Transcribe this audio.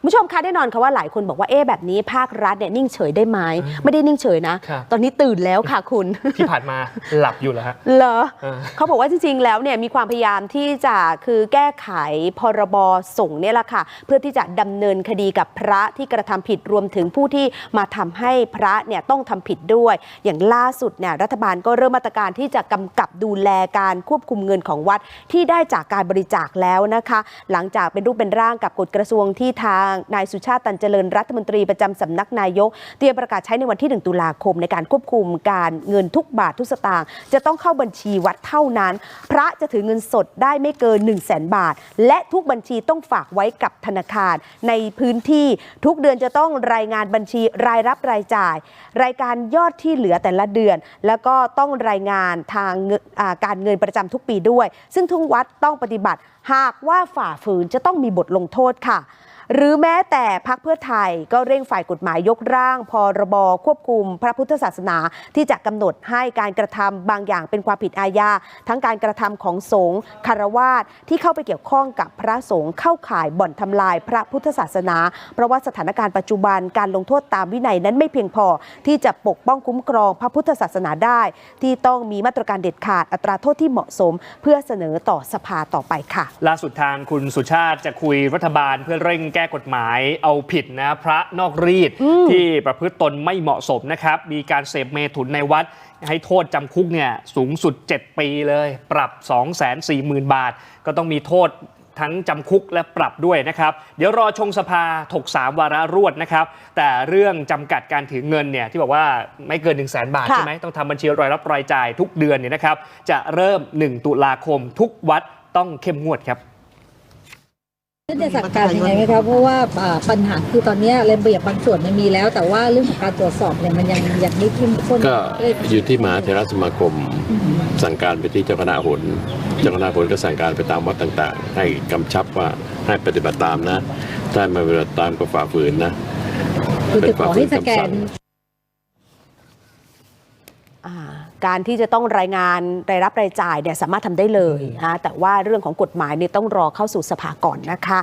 คุณผู้ชมคะแน่นอนค่ะว่าหลายคนบอกว่าเอ๊ะแบบนี้ภาครัฐเนี่ยนิ่งเฉยได้ไหมไม่ได้นิ่งเฉยนะครับตอนนี้ตื่นแล้วค่ะคุณ ที่ผ่านมาหลับอยู่แล้วฮะเหรอเออเขาบอกว่าจริงๆแล้วเนี่ยมีความพยายามที่จะคือแก้ไขพรบสงฆ์เนี่ยแหละค่ะ เพื่อที่จะดำเนินคดีกับพระที่กระทำผิดรวมถึงผู้ที่มาทำให้พระเนี่ยต้องทำผิดด้วย อย่างล่าสุดเนี่ยรัฐบาลก็เริ่มมาตรการที่จะกำกับดูแลการควบคุมเงินของวัดที่ได้จากการบริจาคแล้วนะคะ หลังจากเป็นรูปเป็นร่างกับกฎกระทรวงที่ทางนายสุชาติตันเจริญรัฐมนตรีประจำสำนักนายกเตรียมประกาศใช้ในวันที่ 1 ตุลาคมในการควบคุมการเงินทุกบาททุกสตางค์จะต้องเข้าบัญชีวัดเท่านั้น พระจะถือเงินสดได้ไม่เกิน 1 0 0 0 0แสนบาท และทุกบัญชีต้องฝากไว้กับธนาคาร ในพื้นที่ทุกเดือนจะต้องรายงานบัญชีรายรับรายจ่าย รายการยอดที่เหลือแต่ละเดือน แล้วก็ต้องรายงานทางการเงินประจำทุกปีด้วย ซึ่งทุกวัดต้องปฏิบัติ หากว่าฝ่าฝืนจะต้องมีบทลงโทษค่ะ หรือแม้แต่พักเพื่อไทยก็เร่งฝ่ายกฎหมายยกร่าง พรบควบคุมพระพุทธศาสนา ที่จะกำหนดให้การกระทำบางอย่างเป็นความผิดอาญาทั้งการกระทำของสงฆ์คารวาสที่เข้าไปเกี่ยวข้องกับพระสงฆ์เข้าข่ายบ่อนทำลายพระพุทธศาสนา เพราะว่าสถานการณ์ปัจจุบันการลงโทษตามวินัยนั้นไม่เพียงพอ ที่จะปกป้องคุ้มครองพระพุทธศาสนาได้ ที่ต้องมีมาตรการเด็ดขาดอัตราโทษที่เหมาะสม เพื่อเสนอต่อสภาต่อไปค่ะ ล่าสุดทางคุณสุชาติจะคุยรัฐบาลเพื่อเร่งก้กฎหมายเอาผิดนะพระนอกรีดที่ประพฤติตนไม่เหมาะสมนะครับ มีการเสพเมถุนในวัดให้โทษจำคุกเนี่ยสูงสุด 7 ปีเลย ปรับ 2 4 0 0 0 0 บาท ก็ต้องมีโทษทั้งจำคุกและปรับด้วยนะครับ เดี๋ยวรอชงสภาถก 3 วาระรวดนะครับ แต่เรื่องจำกัดการถือเงินเนี่ยที่บอกว่าไม่เกิน 1 0 0 0 0แบาทค่ะใช่ไหมต้องทำบัญชีรายรับรายจ่ายทุกเดือนเนี่ยนะครับ จะเริ่ม 1 ตุลาคมทุกวัดต้องเข้มงวดครับ จะจัดการยังไงไหมคะเพราะว่าอ่าปัญหาคือตอนเนี้ยระเบียบบางส่วนมันมีแล้ว แต่ว่าเรื่องของการตรวจสอบเนี่ยมันยังยังไม่เข้มข้นก็อยู่ที่มหาเทรสมาคม สั่งการไปที่เจ้าคณะหนเจ้าคณะหนก็สั่งการไปตามวัดต่าง ๆ ให้กำชับว่าให้ปฏิบัติตามนะถ้าไม่ปฏิบัติตามก็ฝ่าฝืนนะคือจะขอให้สแกนอ่า การที่จะต้องรายงานรายรับรายจ่ายเนี่ยสามารถทำได้เลยนะแต่ว่าเรื่องของกฎหมายเนี่ยต้องรอเข้าสู่สภาก่อนนะคะ